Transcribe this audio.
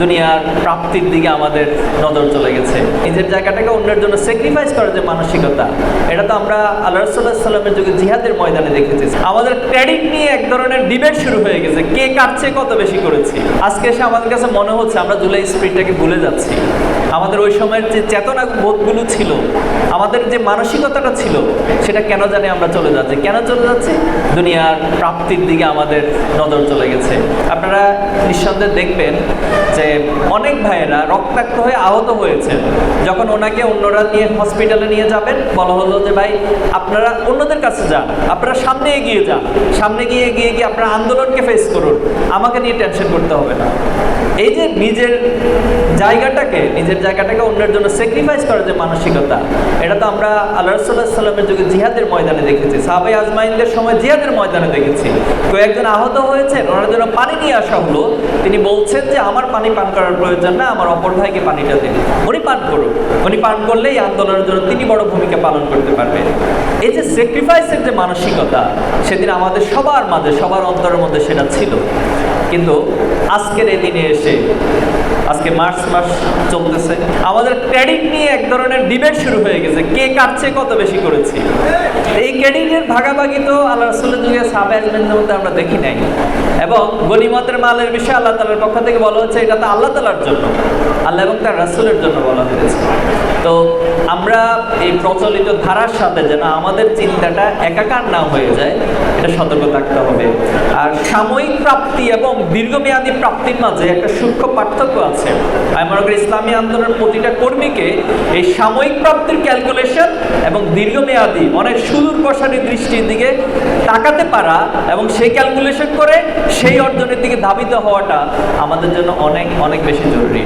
দুনিয়ার প্রাপ্তির দিকে আমাদের নজর চলে গেছে। নিজের জায়গাটাকে অন্যের জন্য স্যাক্রিফাইস করার যে মানসিকতা, এটা তো আমরা আল্লাহ রসুল্লাহ সাল্লামের যুগে জিহাদের ময়দানে দেখেছি। আমাদের ক্রেডিট নিয়ে এক ধরনের ডিবেট শুরু হয়ে গেছে, কে কাটছে কত বেশি করেছি? আজকে এসে আমাদের কাছে মনে হচ্ছে আমরা জুলাই স্পিডটাকে ভুলে যাচ্ছি। আমাদের ওই সময়ের যে চেতনা বোধগুলো ছিল, আমাদের যে মানসিকতাটা ছিল, সেটা কেন জানি আমরা চলে যাচ্ছি? কেন চলে যাচ্ছি? দুনিয়ার প্রাপ্তির দিকে আমাদের নজর চলে গেছে। আপনারা নিঃসন্দেহে দেখবেন যে অনেক ভাইয়েরা রক্তাক্ত হয়ে আহত হয়েছেন। যখন ওনাকে অন্যরা নিয়ে হসপিটালে নিয়ে যাবেন, বলা হলো যে, ভাই, আপনারা অন্যদের কাছে যান, আপনারা সামনে এগিয়ে যান। সামনে গিয়ে এগিয়ে গিয়ে আপনারা আন্দোলনকে ফেস করুন। আমাকে নিয়ে টেনশন করতে হবে না। এই যে নিজের জায়গাটাকে, নিজের জায়গাটাকে অন্যের জন্য স্যাক্রিফাইস করার যে মানসিকতা, এটা তো আমরা আল্লাহ রসুল্লাহ সাল্লামের যুগে জিহাদের ময়দানে দেখেছি। সাহাবাই আজমাইনদের সময় জিহাদের ময়দানে দেখেছি। তো একজন আহত হয়েছেন, ওনার জন্য পানি নিয়ে আসা হলো। তিনি বলছেন যে, আমার পানি পান করার প্রয়োজন না, আমার অপর ভাইকে পানিটা দিন। উনি পান করুন উনি পান করলেই আন্দোলনের জন্য তিনি বড় ভূমিকা পালন করতে পারবেন। এই যে স্যাক্রিফাইসের যে মানসিকতা, সেদিন আমাদের সবার মাঝে, সবার অন্তরের মধ্যে সেটা ছিল। কিন্তু আজকের এই দিনে এসে, আজকে মার্চ মাস চলতেছে, আমাদের ক্রেডিট নিয়ে এক ধরনের ডিবেট শুরু হয়ে গেছে, কে কাটছে কত বেশি করেছি। এই ক্রেডিটের ভাগাভাগি তো আল্লাহ রসুলের যুগে সাবে মধ্যে আমরা দেখি নাই। এবং গনিমতের মালের বিষয়ে আল্লাহ তালার পক্ষ থেকে বলা হচ্ছে, এটা তো আল্লাহ তালার জন্য, আল্লাহ এবং তার রাসুলের জন্য বলা হয়েছে। তো আমরা এই প্রচলিত ধারার সাথে যেন আমাদের চিন্তাটা একাকার না হয়ে যায় এটা সতর্ক থাকতে হবে। আর সাময়িক প্রাপ্তি এবং দীর্ঘমেয়াদী প্রাপ্তির মাঝে একটা সূক্ষ্ম পার্থক্য আছে। আমি মনে করি ইসলামী আন্দোলনের প্রতিটা কর্মীকে এই সাময়িক প্রাপ্তির ক্যালকুলেশন এবং দীর্ঘমেয়াদী অনেক সুদূর প্রসারী দৃষ্টির দিকে তাকাতে পারা এবং সেই ক্যালকুলেশন করে সেই অর্জনের দিকে ধাবিত হওয়াটা আমাদের জন্য অনেক অনেক বেশি জরুরি।